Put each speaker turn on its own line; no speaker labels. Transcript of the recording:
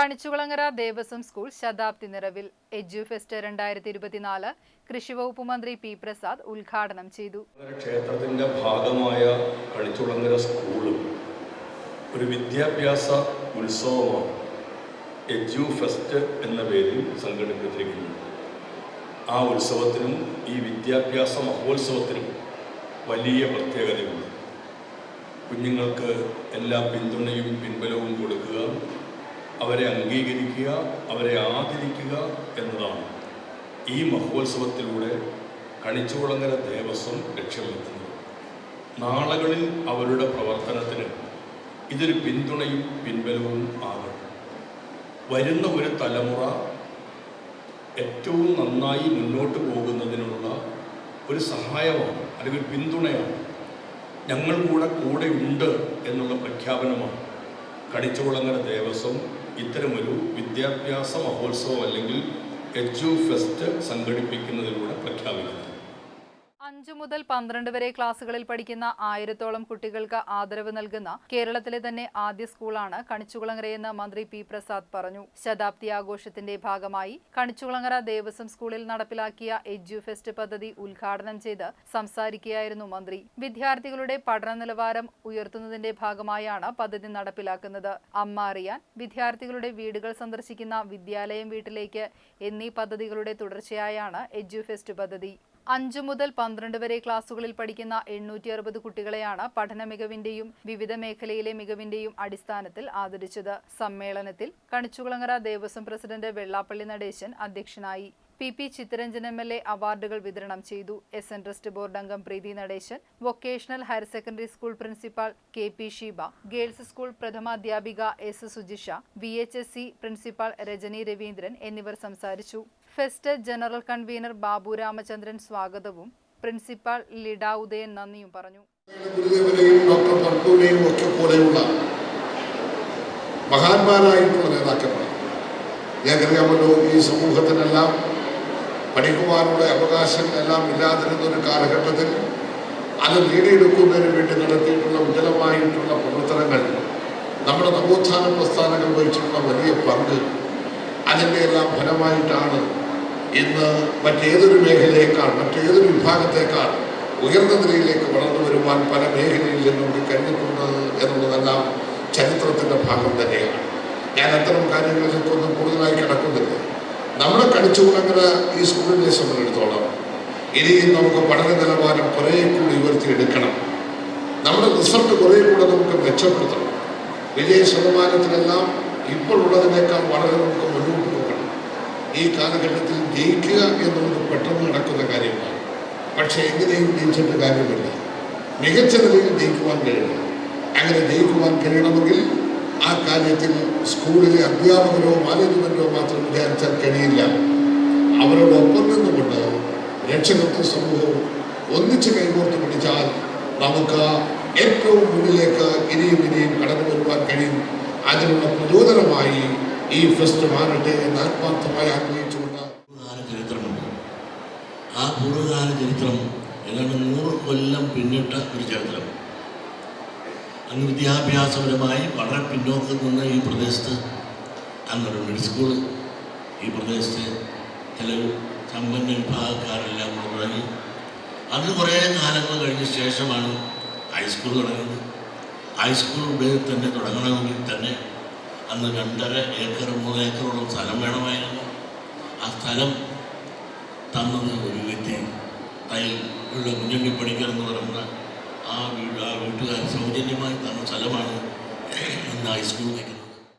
Kanichukulangara Devaswom school ശതാബ്ദി നിറവിൽ. എജ്യുഫെസ്റ്റ് രണ്ടായിരത്തി ഇരുപത്തിനാല് കൃഷിവകുപ്പ് മന്ത്രി പി പ്രസാദ് ഉദ്ഘാടനം ചെയ്തു.
ക്ഷേത്രത്തിന്റെ ഭാഗമായ കണിച്ചുളങ്ങര സ്കൂളും ഒരു വിദ്യാഭ്യാസ ഉത്സവമാണ്. എജ്യു ഫെസ്റ്റ് എന്ന പേരിൽ സംഘടിപ്പിച്ചിരിക്കുന്നത് ആ ഉത്സവത്തിനും ഈ വിദ്യാഭ്യാസ മഹോത്സവത്തിനും വലിയ പ്രത്യേകതയുണ്ട്. കുഞ്ഞുങ്ങൾക്ക് എല്ലാ പിന്തുണയും പിൻബലവും കൊടുക്കുക. അവരെ അംഗീകരിക്കുക അവരെ ആദരിക്കുക എന്നതാണ്. ഈ മഹോത്സവത്തിലൂടെ കണിച്ചുകുളങ്ങര ദേവസ്വം ലക്ഷ്യം വെക്കുന്നത് നാളുകളിൽ അവരുടെ പ്രവർത്തനത്തിന് ഇതൊരു പിന്തുണയും പിൻബലവും ആകും വരുന്ന ഒരു തലമുറ ഏറ്റവും നന്നായി മുന്നോട്ട് പോകുന്നതിനുള്ള ഒരു സഹായമാണ് അല്ലെങ്കിൽ പിന്തുണയാണ്. ഞങ്ങൾ കൂടെ കൂടെ ഉണ്ട് എന്നുള്ള പ്രഖ്യാപനമാണ് കടിച്ചുകുളങ്ങര ദേവസ്വം ഇത്തരമൊരു വിദ്യാഭ്യാസ മഹോത്സവം അല്ലെങ്കിൽ എജു ഫെസ്റ്റ് സംഘടിപ്പിക്കുന്നതിലൂടെ പ്രഖ്യാപിക്കുന്നത്
അഞ്ചു മുതൽ പന്ത്രണ്ട് വരെ ക്ലാസുകളിൽ പഠിക്കുന്ന ആയിരത്തോളം കുട്ടികൾക്ക് ആദരവ് നൽകുന്ന കേരളത്തിലെ തന്നെ ആദ്യ സ്കൂളാണ് കണിച്ചുകുളങ്ങരയെന്ന് മന്ത്രി പി പ്രസാദ് പറഞ്ഞു. ശതാബ്ദി ആഘോഷത്തിന്റെ ഭാഗമായി കണിച്ചുകുളങ്ങര ദേവസ്വം സ്കൂളിൽ നടപ്പിലാക്കിയ എജ്യു ഫെസ്റ്റ് പദ്ധതി ഉദ്ഘാടനം ചെയ്ത് സംസാരിക്കുകയായിരുന്നു മന്ത്രി. വിദ്യാർത്ഥികളുടെ പഠന നിലവാരം ഉയർത്തുന്നതിന്റെ ഭാഗമായാണ് പദ്ധതി നടപ്പിലാക്കുന്നത്. അമ്മ അറിയാൻ വിദ്യാർത്ഥികളുടെ വീടുകൾ സന്ദർശിക്കുന്ന വിദ്യാലയം വീട്ടിലേക്ക് എന്നീ പദ്ധതികളുടെ തുടർച്ചയായാണ് എജ്യു ഫെസ്റ്റ് പദ്ധതി. അഞ്ചു മുതൽ പന്ത്രണ്ട് വരെ ക്ലാസുകളിൽ പഠിക്കുന്ന എണ്ണൂറ്റി അറുപത് കുട്ടികളെയാണ് പഠന മികവിന്റെയും വിവിധ മേഖലയിലെ മികവിന്റെയും അടിസ്ഥാനത്തിൽ ആദരിച്ചത്. സമ്മേളനത്തിൽ കണിച്ചുകുളങ്ങര ദേവസ്വം പ്രസിഡന്റ് വെള്ളാപ്പള്ളി നടേശൻ അധ്യക്ഷനായി P P Chittaranjan M L A അവാർഡുകൾ വിതരണം ചെയ്തു. എസ് എൻ ട്രസ്റ്റ് ബോർഡ് അംഗം Preethi Natesan vocational higher secondary school principal K P Sheeba girls school പ്രഥമാധ്യാപിക S Sujisha V H S C principal Rajani Raveendran എന്നിവർ സംസാരിച്ചു. Fest general convener Babu Ramachandran സ്വാഗതവും principal Lida Udayan നന്ദിയും പറഞ്ഞു.
ഒക്കെ പോലെയുള്ള മഹാന്മാരായിട്ടുള്ള നേതാക്കന്മാർ. ഈ സമൂഹത്തിനെല്ലാം പഠിക്കുവാനുള്ള അവകാശം എല്ലാം ഇല്ലാതിരുന്ന ഒരു കാലഘട്ടത്തിൽ അത് നേടിയെടുക്കുന്നതിന് വേണ്ടി നടത്തിയിട്ടുള്ള ഉജ്ജലമായിട്ടുള്ള പ്രവർത്തനങ്ങൾ നമ്മുടെ നവോത്ഥാന പ്രസ്ഥാനങ്ങൾ വഹിച്ചിട്ടുള്ള വലിയ പങ്ക് അതിന്റെ എല്ലാം ഫലമായിട്ടാണ് ഇന്ന് മറ്റേതൊരു മേഖലയേക്കാൾ മറ്റേതൊരു വിഭാഗത്തേക്കാൾ ഉയർന്ന നിലയിലേക്ക് വളർന്നു വരുവാൻ പല മേഖലയിൽ നിന്നും കഴിഞ്ഞിട്ടുണ്ട് എന്നുള്ളതെല്ലാം ചരിത്രത്തിന്റെ ഭാഗം തന്നെയാണ്. ഞാൻ അത്തരം കാര്യങ്ങളിലേക്ക് ഒന്നും കൂടുതലായി കിടക്കുന്നില്ല. നമ്മളെ കണിച്ചുകുളങ്ങര ഈ സ്കൂളിനെ സംബന്ധിച്ചിടത്തോളം ഇനിയും നമുക്ക് പഠന നിലവാരം കുറേ കൂടി ഉയർത്തിയെടുക്കണം. നമ്മുടെ റിസൾട്ട് കുറേ കൂടെ നമുക്ക് മെച്ചപ്പെടുത്തണം. വിജയ ശതമാനത്തിലെല്ലാം ഇപ്പോൾ ഉള്ളതിനേക്കാൾ വളരെ നമുക്ക് മുന്നോട്ട് ഈ കാലഘട്ടത്തിൽ ജയിക്കുക എന്നുള്ളത് പെട്ടെന്ന് നടക്കുന്ന കാര്യമാണ്. പക്ഷേ എങ്ങനെയും ജയിച്ചിട്ട് കാര്യമില്ല. മികച്ച നിലയിൽ ജയിക്കുവാൻ കഴിയണം. അങ്ങനെ ജയിക്കുവാൻ കഴിയണമെങ്കിൽ ആ കാര്യത്തിൽ സ്കൂളിലെ അധ്യാപകരോ മാനേജ്മെന്റോ മാത്രം വിചാരിച്ചാൽ കഴിയില്ല. അവരോടൊപ്പം നിന്നുകൊണ്ട് രക്ഷകർത്ത സമൂഹവും ഒന്നിച്ച് കൈകോർത്ത് പിടിച്ചാൽ നമുക്ക് ഏറ്റവും മുന്നിലേക്ക് ഇനിയും ഇനിയും കടന്നു വരുവാൻ കഴിയും. അതിനുള്ള പ്രചോദനമായി ഈ ഫെസ്റ്റ് മാറട്ടെ എന്ന് ആത്മാർത്ഥമായി ആഗ്രഹിച്ചുകൊണ്ട്
ചരിത്രമുണ്ട് ആ പൂർവകാല ചരിത്രം ഏതാണ്ട് നൂറ് കൊല്ലം പിന്നിട്ട ഒരു ചരിത്രം. അന്ന് വിദ്യാഭ്യാസപരമായി വളരെ പിന്നോക്കം നിന്ന ഈ പ്രദേശത്ത് അന്നൊരു മിഡിൽ സ്കൂൾ ഈ പ്രദേശത്ത് ചില സമ്പന്ന വിഭാഗക്കാരെല്ലാം തുടങ്ങി. അത് കുറേ കാലങ്ങൾ കഴിഞ്ഞ ശേഷമാണ് ഹൈസ്കൂൾ തുടങ്ങിയത്. ഹൈസ്കൂൾ ഉപയോഗം തന്നെ തുടങ്ങണമെങ്കിൽ തന്നെ അന്ന് രണ്ടര ഏക്കർ മൂന്ന് ഏക്കറോളം സ്ഥലം വേണമായിരുന്നു. ആ സ്ഥലം തന്നത് ഒരു വ്യക്തി തയ്യൽ ഉള്ള കുഞ്ഞുണ്ണി പണിക്കർ എന്ന് പറയുന്ന ആ വീട് ആ വീട്ടുകാർ സൗജന്യമായി തന്ന സ്ഥലമാണ് ഇന്ന് ഹൈസ്കൂൾ വയ്ക്കുന്നത്.